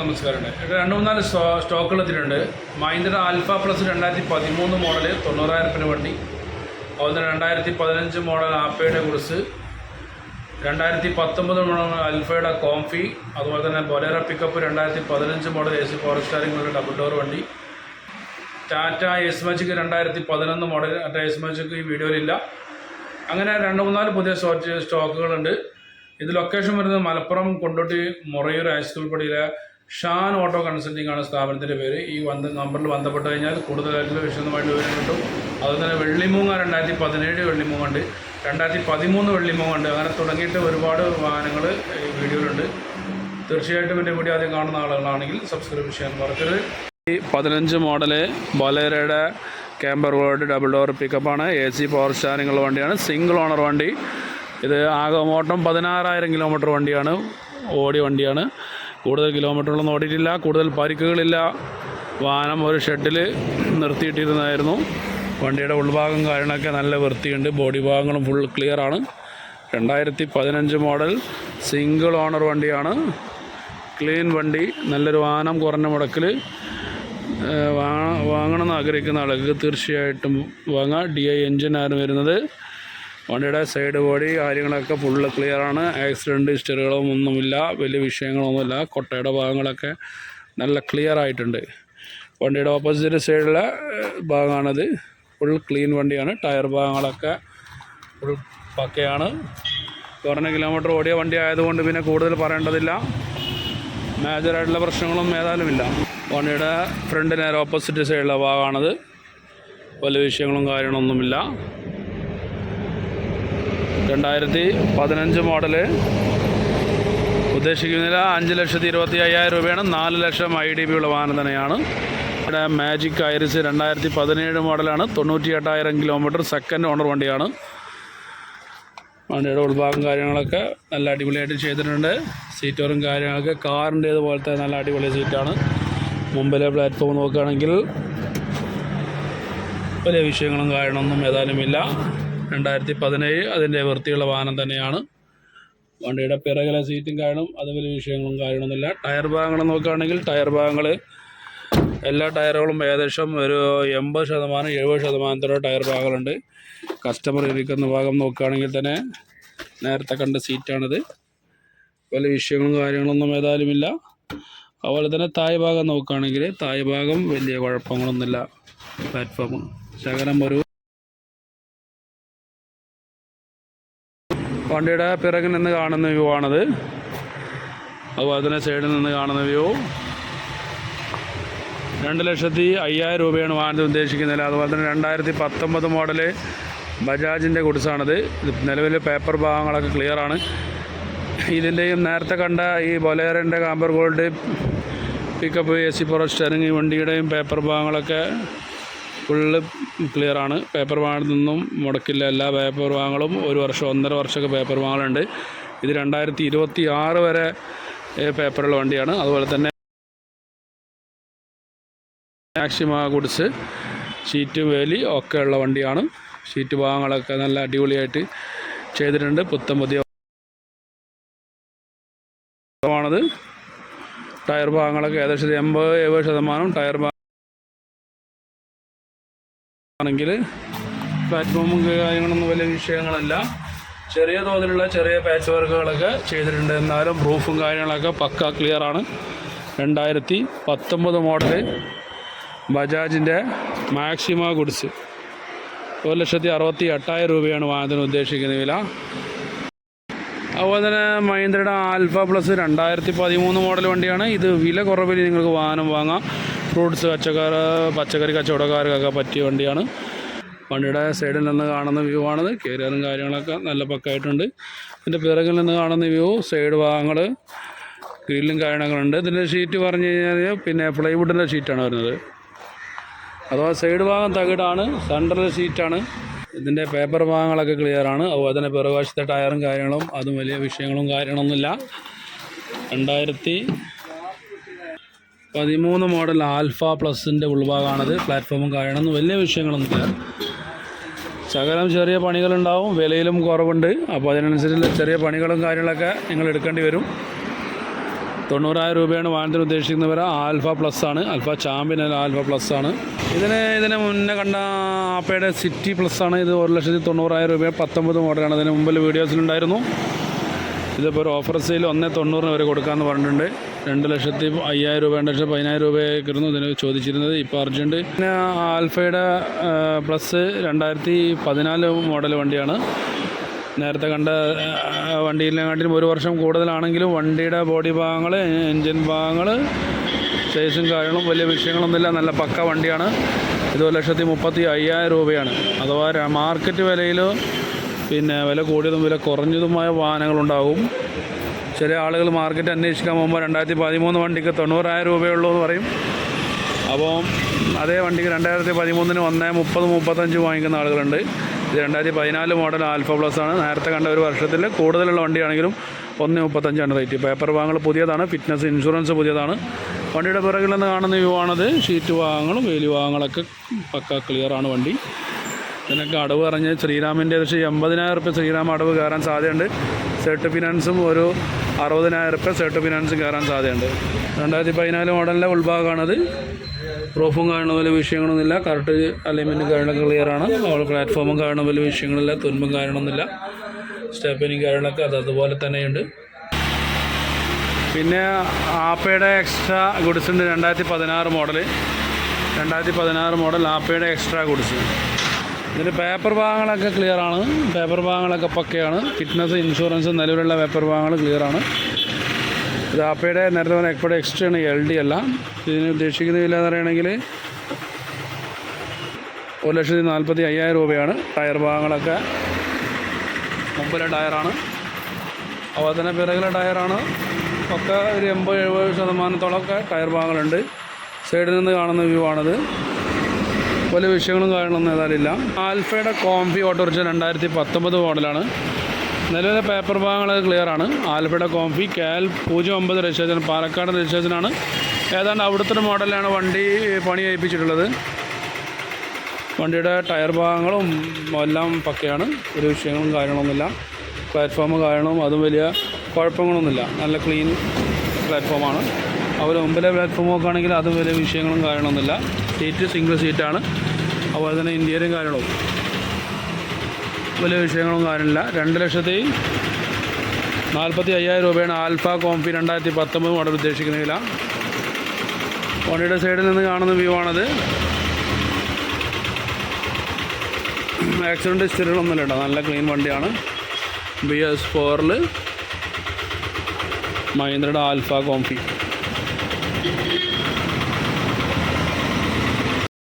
നമസ്കാരം രണ്ടു മൂന്നാൽ സ്റ്റോ സ്റ്റോക്കുകൾ എത്തിയിട്ടുണ്ട് മഹീന്ദ്ര ആൽഫ പ്ലസ് രണ്ടായിരത്തി പതിമൂന്ന് മോഡൽ തൊണ്ണൂറായിരത്തിന് വണ്ടി. അതുപോലെ രണ്ടായിരത്തി പതിനഞ്ച് മോഡൽ ആപ്പയുടെ കുറിച്ച് രണ്ടായിരത്തി പത്തൊമ്പത് മോഡൽ അൽഫയുടെ കോംഫി. അതുപോലെ തന്നെ ബൊലേറ പിക്കപ്പ് രണ്ടായിരത്തി പതിനഞ്ച് model A C power steering double door വണ്ടി. ടാറ്റ എസ് മജിക്ക് രണ്ടായിരത്തി പതിനൊന്ന് മോഡൽ ടാറ്റ എസ് മജിക്ക് ഈ വീഡിയോയിലില്ല. അങ്ങനെ രണ്ട് മൂന്നാൽ പുതിയ സ്റ്റോ സ്റ്റോക്കുകളുണ്ട്. ഇത് ലൊക്കേഷൻ വരുന്നത് മലപ്പുറം കൊണ്ടോട്ടി മൊറയൂർ ഹൈസ്കൂൾ പടിയിലെ ഷാൻ ഓട്ടോ കൺസൾട്ടിംഗ് ആണ് സ്ഥാപനത്തിന്റെ പേര്. ഈ വന്ന് നമ്പറിൽ ബന്ധപ്പെട്ട് കഴിഞ്ഞാൽ കൂടുതലായിട്ടുള്ള വിശദമായിട്ട് വിവരം കിട്ടും. അതുപോലെ തന്നെ വെള്ളിമൂങ്ങ രണ്ടായിരത്തി പതിനേഴ് വെള്ളിമൂങ്ങുണ്ട്. രണ്ടായിരത്തി പതിമൂന്ന് വെള്ളിമൂങ്ങുണ്ട്. അങ്ങനെ തുടങ്ങിയിട്ട് ഒരുപാട് വാഹനങ്ങൾ ഈ വീഡിയോയിലുണ്ട്. തീർച്ചയായിട്ടും എന്റെ വീഡിയോ ആദ്യം കാണുന്ന ആളുകളാണെങ്കിൽ സബ്സ്ക്രൈബ് ചെയ്യാൻ മറക്കരുത്. ഈ പതിനഞ്ച് മോഡൽ ബലേരയുടെ ക്യാമ്പർ വേൾഡ് ഡബിൾ ഡോർ പിക്കപ്പാണ് എ സി പവർ സ്റ്റാനിങ്ങുള്ള വണ്ടിയാണ്. സിംഗിൾ ഓണർ വണ്ടി. ഇത് ആകെ ഓട്ടം പതിനാറായിരം കിലോമീറ്റർ വണ്ടിയാണ്. ഓടി വണ്ടിയാണ്. കൂടുതൽ കിലോമീറ്ററുകളൊന്നും ഓടിയിട്ടില്ല കൂടുതൽ പരിക്കുകളില്ല. വാഹനം ഒരു ഷെഡിൽ നിർത്തിയിട്ടിരുന്നായിരുന്നു വണ്ടിയുടെ ഉൾഭാഗം കാര്യങ്ങളൊക്കെ നല്ല വൃത്തിയുണ്ട് ബോഡി ഭാഗങ്ങളും ഫുൾ ക്ലിയർ ആണ്. രണ്ടായിരത്തി പതിനഞ്ച് മോഡൽ സിംഗിൾ ഓണർ വണ്ടിയാണ്. ക്ലീൻ വണ്ടി നല്ലൊരു വാഹനം കുറഞ്ഞ മുടക്കിൽ വാങ്ങണമെന്ന് ആഗ്രഹിക്കുന്ന ആളുകൾക്ക് തീർച്ചയായിട്ടും വാങ്ങാം. ഡി ഐ എഞ്ചിനാണ് വരുന്നത്. വണ്ടിയുടെ സൈഡ് ബോഡി കാര്യങ്ങളൊക്കെ ഫുള്ള് ക്ലിയറാണ് ആക്സിഡന്റ് ഹിസ്റ്ററികളും ഒന്നുമില്ല. വലിയ വിഷയങ്ങളൊന്നുമില്ല. കൊട്ടയുടെ ഭാഗങ്ങളൊക്കെ നല്ല ക്ലിയർ ആയിട്ടുണ്ട്. വണ്ടിയുടെ ഓപ്പോസിറ്റ് സൈഡിലെ ഭാഗമാണത്. ഫുൾ ക്ലീൻ വണ്ടിയാണ്. ടയർ ഭാഗങ്ങളൊക്കെ ഫുൾ പക്കയാണ്. കുറഞ്ഞ കിലോമീറ്റർ ഓടിയ വണ്ടി ആയതുകൊണ്ട് പിന്നെ കൂടുതൽ പറയേണ്ടതില്ല. മേജറായിട്ടുള്ള പ്രശ്നങ്ങളും ഏതായാലും ഇല്ല വണ്ടിയുടെ ഫ്രണ്ട് നേരെ ഓപ്പോസിറ്റ് സൈഡിലെ ഭാഗമാണത്. വലിയ വിഷയങ്ങളും കാര്യങ്ങളൊന്നുമില്ല. രണ്ടായിരത്തി പതിനഞ്ച് മോഡൽ. ഉദ്ദേശിക്കുന്നില്ല അഞ്ച് ലക്ഷത്തി ഇരുപത്തി അയ്യായിരം രൂപയാണ്. നാല് ലക്ഷം ഐ ഡി ബി ഉള്ള വാഹനം തന്നെയാണ്. ഇവിടെ മാജിക് ഐറിസ് രണ്ടായിരത്തി പതിനേഴ് മോഡലാണ്. തൊണ്ണൂറ്റി എട്ടായിരം കിലോമീറ്റർ സെക്കൻഡ് ഓണർ വണ്ടിയാണ്. വണ്ടിയുടെ ഉൾഭാഗം കാര്യങ്ങളൊക്കെ നല്ല അടിപൊളിയായിട്ട് ചെയ്തിട്ടുണ്ട്. സീറ്റോറും കാര്യങ്ങളൊക്കെ കാറിന്റേതുപോലത്തെ നല്ല അടിപൊളി സീറ്റാണ് മുമ്പിലെ പ്ലാറ്റ്ഫോം നോക്കുകയാണെങ്കിൽ വലിയ വിഷയങ്ങളും കാര്യങ്ങളൊന്നും ഏതാനുമില്ല. രണ്ടായിരത്തി പതിനേഴ് അതിന്റെ വൃത്തിയുള്ള വാഹനം തന്നെയാണ്. വണ്ടിയുടെ പിറകിലെ സീറ്റും കാരണം അതുപോലെ വിഷയങ്ങളും കാര്യങ്ങളൊന്നുമില്ല. ടയർ ഭാഗങ്ങൾ നോക്കുകയാണെങ്കിൽ ടയർ ഭാഗങ്ങൾ എല്ലാ ടയറുകളും ഏകദേശം ഒരു എൺപത് ശതമാനം എഴുപത് ശതമാനത്തോളം ടയർ ഭാഗങ്ങളുണ്ട്. കസ്റ്റമർ ഇരിക്കുന്ന ഭാഗം നോക്കുകയാണെങ്കിൽ തന്നെ നേരത്തെ കണ്ട സീറ്റാണിത് പല വിഷയങ്ങളും കാര്യങ്ങളൊന്നും ഏതായാലുമില്ല അതുപോലെ തന്നെ തായ് ഭാഗം നോക്കുകയാണെങ്കിൽ തായ് ഭാഗം വലിയ കുഴപ്പങ്ങളൊന്നുമില്ല. പ്ലാറ്റ്ഫോം ശകലം ഒരു വണ്ടിയുടെ പിറകിൽ നിന്ന് കാണുന്ന വ്യൂ ആണത്. അതുപോലെ തന്നെ സൈഡിൽ നിന്ന് കാണുന്ന വ്യൂ. രണ്ട് ലക്ഷത്തി അയ്യായിരം രൂപയാണ് വാഹനത്തിൽ ഉദ്ദേശിക്കുന്നത് അതുപോലെ തന്നെ രണ്ടായിരത്തി പത്തൊമ്പത് മോഡൽ ബജാജിന്റെ ഗുഡ്സാണിത്. നിലവിൽ പേപ്പർ ഭാഗങ്ങളൊക്കെ ക്ലിയർ ആണ്. ഇതിന്റെയും നേരത്തെ കണ്ട ഈ ബൊലേറിന്റെ camper gold pickup A C power steering വണ്ടിയുടെയും paper ഭാഗങ്ങളൊക്കെ ഫുള്ള് ആണ്. പേപ്പർ വാങ്ങിൽ നിന്നും മുടക്കില്ല. എല്ലാ പേപ്പർ വാങ്ങലും ഒരു വർഷം ഒന്നര വർഷമൊക്കെ പേപ്പർ വാങ്ങലുണ്ട്. ഇത് രണ്ടായിരത്തി ഇരുപത്തി ആറ് വരെ പേപ്പറുള്ള വണ്ടിയാണ്. അതുപോലെ തന്നെ മാക്സിമ ഗുഡ്സ് ഷീറ്റ് വേലി ഒക്കെ ഉള്ള വണ്ടിയാണ്. ഷീറ്റ് ഭാഗങ്ങളൊക്കെ നല്ല അടിപൊളിയായിട്ട് ചെയ്തിട്ടുണ്ട്. പുത്തൻ പുതിയ ആണത് ടയർ ഭാഗങ്ങളൊക്കെ ഏകദേശം എൺപത് എഴുപത് ശതമാനം ടയർ ഭാഗം ആണെങ്കിൽ പ്ലാറ്റ്ഫോമും കാര്യങ്ങളൊന്നും വലിയ വിഷയങ്ങളല്ല. ചെറിയ തോതിലുള്ള ചെറിയ പാച്ച് വർക്കുകളൊക്കെ ചെയ്തിട്ടുണ്ട്. എന്നാലും പ്രൂഫും കാര്യങ്ങളൊക്കെ പക്ക ക്ലിയർ ആണ്. രണ്ടായിരത്തി പത്തൊമ്പത് മോഡൽ ബജാജിന്റെ മാക്സിമ ഗുഡ്സ് ഒരു ലക്ഷത്തി അറുപത്തി എട്ടായിരം രൂപയാണ് വാഹനത്തിന് ഉദ്ദേശിക്കുന്ന വില. അതുപോലെ തന്നെ മഹീന്ദ്രയുടെ ആൽഫ പ്ലസ് രണ്ടായിരത്തി പതിമൂന്ന് മോഡൽ വണ്ടിയാണ്. ഇത് വില കുറവിൽ നിങ്ങൾക്ക് വാഹനം വാങ്ങാം. ഫ്രൂട്ട്സ് കച്ചക്കാർ പച്ചക്കറി കച്ചവടക്കാർക്കൊക്കെ പറ്റിയ വണ്ടിയാണ്. വണ്ടിയുടെ സൈഡിൽ നിന്ന് കാണുന്ന വ്യൂ ആണിത്. കയറിയാലും കാര്യങ്ങളൊക്കെ നല്ല പക്കായിട്ടുണ്ട്. ഇതിന്റെ പിറകിൽ നിന്ന് കാണുന്ന വ്യൂ സൈഡ് ഭാഗങ്ങൾ ഗ്രില്ലും കാര്യങ്ങളുണ്ട് ഇതിന്റെ ഷീറ്റ് പറഞ്ഞു കഴിഞ്ഞാൽ പിന്നെ പ്ലൈവുഡിന്റെ ഷീറ്റാണ് വരുന്നത്. അഥവാ സൈഡ് ഭാഗം തകിടാണ് സെൻട്രൽ ഷീറ്റാണ് ഇതിന്റെ പേപ്പർ ഭാഗങ്ങളൊക്കെ ക്ലിയർ ആണ്. അതുപോലെ തന്നെ പിറകുവശത്തെ ടയറും കാര്യങ്ങളും അതും വലിയ വിഷയങ്ങളും കാര്യങ്ങളൊന്നുമില്ല. രണ്ടായിരത്തി പതിമൂന്ന് മോഡൽ ആൽഫ പ്ലസിന്റെ ഉൾഭാഗമാണത്. പ്ലാറ്റ്ഫോമും കാര്യങ്ങളൊന്നും വലിയ വിഷയങ്ങളൊന്നുമില്ല ശകലം ചെറിയ പണികളുണ്ടാവും. വിലയിലും കുറവുണ്ട്. അപ്പോൾ അതിനനുസരിച്ച് ചെറിയ പണികളും കാര്യങ്ങളൊക്കെ നിങ്ങൾ എടുക്കേണ്ടി വരും. തൊണ്ണൂറായിരം രൂപയാണ് വാഹനത്തിന് ഉദ്ദേശിക്കുന്ന ആൽഫ പ്ലസ് ആണ് ആൽഫ ചാമ്പ്യൻ അല്ല ആൽഫ പ്ലസ് ആണ് ഇതിന് ഇതിന് മുന്നേ കണ്ട ആപ്പയുടെ സിറ്റി പ്ലസ് ആണ് ഇത് ഒരു ലക്ഷത്തി തൊണ്ണൂറായിരം രൂപ. പത്തൊമ്പത് മോഡലാണ്. അതിന് മുമ്പിൽ വീഡിയോസിലുണ്ടായിരുന്നു. ഇതിപ്പോൾ ഒരു ഓഫർ സെയിൽ ഒന്നേ തൊണ്ണൂറിന് വരെ കൊടുക്കാമെന്ന് പറഞ്ഞിട്ടുണ്ട്. രണ്ട് ലക്ഷത്തി അയ്യായിരം രൂപ രണ്ട് ലക്ഷത്തി പതിനായിരം രൂപയൊക്കെയായിരുന്നു ഇതിന് ചോദിച്ചിരുന്നത്. ഇപ്പോൾ അർജന്റ് പിന്നെ ആൽഫയുടെ പ്ലസ് രണ്ടായിരത്തി പതിനാല് മോഡൽ വണ്ടിയാണ്. നേരത്തെ കണ്ട വണ്ടിയിലെങ്ങാട്ടിലും ഒരു വർഷം കൂടുതലാണെങ്കിലും വണ്ടിയുടെ ബോഡി ഭാഗങ്ങൾ എൻജിൻ ഭാഗങ്ങൾ സൈസും കാര്യങ്ങളും വലിയ വിഷയങ്ങളൊന്നുമില്ല. നല്ല പക്ക വണ്ടിയാണ്. ഇത് ഒരു ലക്ഷത്തി മുപ്പത്തി അയ്യായിരം രൂപയാണ്. അഥവാ മാർക്കറ്റ് വിലയിലോ പിന്നെ വില കൂടിയതും വില കുറഞ്ഞതുമായ വാഹനങ്ങളുണ്ടാവും. ചില ആളുകൾ മാർക്കറ്റ് അന്വേഷിക്കാൻ പോകുമ്പോൾ രണ്ടായിരത്തി പതിമൂന്ന് വണ്ടിക്ക് തൊണ്ണൂറായിരം രൂപയുള്ളൂ എന്ന് പറയും. അപ്പോൾ അതേ വണ്ടിക്ക് രണ്ടായിരത്തി പതിമൂന്നിന് ഒന്ന് മുപ്പത് മുപ്പത്തഞ്ച് വാങ്ങിക്കുന്ന ആളുകളുണ്ട്. ഇത് രണ്ടായിരത്തി പതിനാല് മോഡൽ ആൽഫ പ്ലസ് ആണ്. നേരത്തെ കണ്ട ഒരു വർഷത്തിൽ കൂടുതലുള്ള വണ്ടിയാണെങ്കിലും ഒന്ന് മുപ്പത്തഞ്ചാണ് റേറ്റ്. പേപ്പർ ഭാഗങ്ങൾ പുതിയതാണ്. ഫിറ്റ്നസ് ഇൻഷുറൻസ് പുതിയതാണ്. വണ്ടിയുടെ പിറകിൽ നിന്ന് കാണുന്ന വ്യൂ ആണത്. ഷീറ്റ് ഭാഗങ്ങളും വേലി ഭാഗങ്ങളൊക്കെ പക്ക ക്ലിയറാണ് വണ്ടി. ഇതിനൊക്കെ അടവ് പറഞ്ഞ് ശ്രീരാമിന്റെ ഏകദേശം എൺപതിനായിരം റുപ്യ ശ്രീരാം അടവ് കയറാൻ സാധ്യതയുണ്ട്. സെർട്ട് ഫിനാൻസും ഒരു അറുപതിനായിരം റുപ്യ സെർട്ട് ഫിനാൻസും കയറാൻ സാധ്യതയുണ്ട്. രണ്ടായിരത്തി പതിനാല് മോഡലിന്റെ ഉൾഭാഗമാണത് പ്രൂഫും കാണുന്ന വലിയ വിഷയങ്ങളൊന്നുമില്ല കറക്റ്റ് അലൈൻമെന്റും കാര്യങ്ങളൊക്കെ ക്ലിയറാണ് പ്ലാറ്റ്ഫോമും കാണുന്ന വലിയ വിഷയങ്ങളില്ല. തുൻപും കാര്യങ്ങളൊന്നുമില്ല സ്റ്റെപ്പിനും കാര്യങ്ങളൊക്കെ അത് അതുപോലെ തന്നെയുണ്ട്. പിന്നെ ആപ്പയുടെ എക്സ്ട്രാ ഗുഡ്സ് ഉണ്ട്. രണ്ടായിരത്തി പതിനാറ് മോഡൽ രണ്ടായിരത്തി പതിനാറ് മോഡൽ ആപ്പയുടെ എക്സ്ട്രാ ഗുഡ്സ് ഇതിന്റെ പേപ്പർ ഭാഗങ്ങളൊക്കെ ക്ലിയറാണ് പേപ്പർ ഭാഗങ്ങളൊക്കെ പക്കയാണ്. ഫിറ്റ്നസ് ഇൻഷുറൻസ് നിലവിലുള്ള പേപ്പർ ഭാഗങ്ങൾ ക്ലിയറാണ് ഇത് ആപ്പയുടെ നേരത്തെ പറഞ്ഞ എപ്പോഴും എക്സ്ട്രാ ആണ് എൽ ഡി അല്ല. ഇതിന് ഉദ്ദേശിക്കുന്ന വില എന്ന് പറയുകയാണെങ്കിൽ ഒരു ലക്ഷത്തി നാൽപ്പത്തി അയ്യായിരം രൂപയാണ്. ടയർ ഭാഗങ്ങളൊക്കെ മുമ്പിലെ ടയറാണ് അതുപോലെ തന്നെ പിറകിലെ ടയറാണ് ഒക്കെ ഒരു എൺപത് എഴുപത് ശതമാനത്തോളമൊക്കെ ടയർ ഭാഗങ്ങളുണ്ട്. സൈഡിൽ നിന്ന് കാണുന്ന വ്യൂ ആണിത്. വലിയ വിഷയങ്ങളും കാര്യങ്ങളൊന്നും ഏതായാലില്ല ആൽഫയുടെ കോംഫി ഓട്ടോറിക്ഷ രണ്ടായിരത്തി പത്തൊമ്പത് മോഡലാണ്. നിലവിലെ പേപ്പർ ഭാഗങ്ങൾ ക്ലിയർ ആണ്. ആൽഫയുടെ കോംഫി കാൽ പൂജ്യം ഒമ്പത് രജിസ്ട്രേഷൻ പാലക്കാട് രജിസ്ട്രേഷനാണ്. ഏതാണ്ട് അവിടുത്തെ മോഡലാണ് വണ്ടി പണി ഏൽപ്പിച്ചിട്ടുള്ളത്. വണ്ടിയുടെ ടയർ ഭാഗങ്ങളും എല്ലാം പക്കയാണ്. ഒരു വിഷയങ്ങളും കാര്യങ്ങളൊന്നുമില്ല. പ്ലാറ്റ്ഫോം കാര്യങ്ങളും അതും വലിയ കുഴപ്പങ്ങളൊന്നുമില്ല. നല്ല ക്ലീൻ പ്ലാറ്റ്ഫോമാണ് അതുപോലെ മുമ്പിലെ പ്ലാറ്റ്ഫോം നോക്കുകയാണെങ്കിൽ അതും വലിയ വിഷയങ്ങളും കാര്യങ്ങളൊന്നുമില്ല. സീറ്റ് സിംഗിൾ സീറ്റാണ് അതുപോലെ തന്നെ ഇന്ത്യയിലും കാര്യങ്ങളും. വലിയ വിഷയങ്ങളും കാര്യമില്ല. രണ്ട് ലക്ഷത്തി നാൽപ്പത്തി അയ്യായിരം രൂപയാണ് ആൽഫ കോംഫി രണ്ടായിരത്തി പത്തൊമ്പത് മോഡൽ ഉദ്ദേശിക്കുന്ന വില. സൈഡിൽ നിന്ന് കാണുന്ന വ്യൂ ആണത്. ആക്സിഡന്റ് ഹിസ്റ്ററികളൊന്നുമില്ല കേട്ടോ. നല്ല ക്ലീൻ വണ്ടിയാണ്. ബി എസ് ഫോറിൽ മഹീന്ദ്രയുടെ ആൽഫ കോംഫി.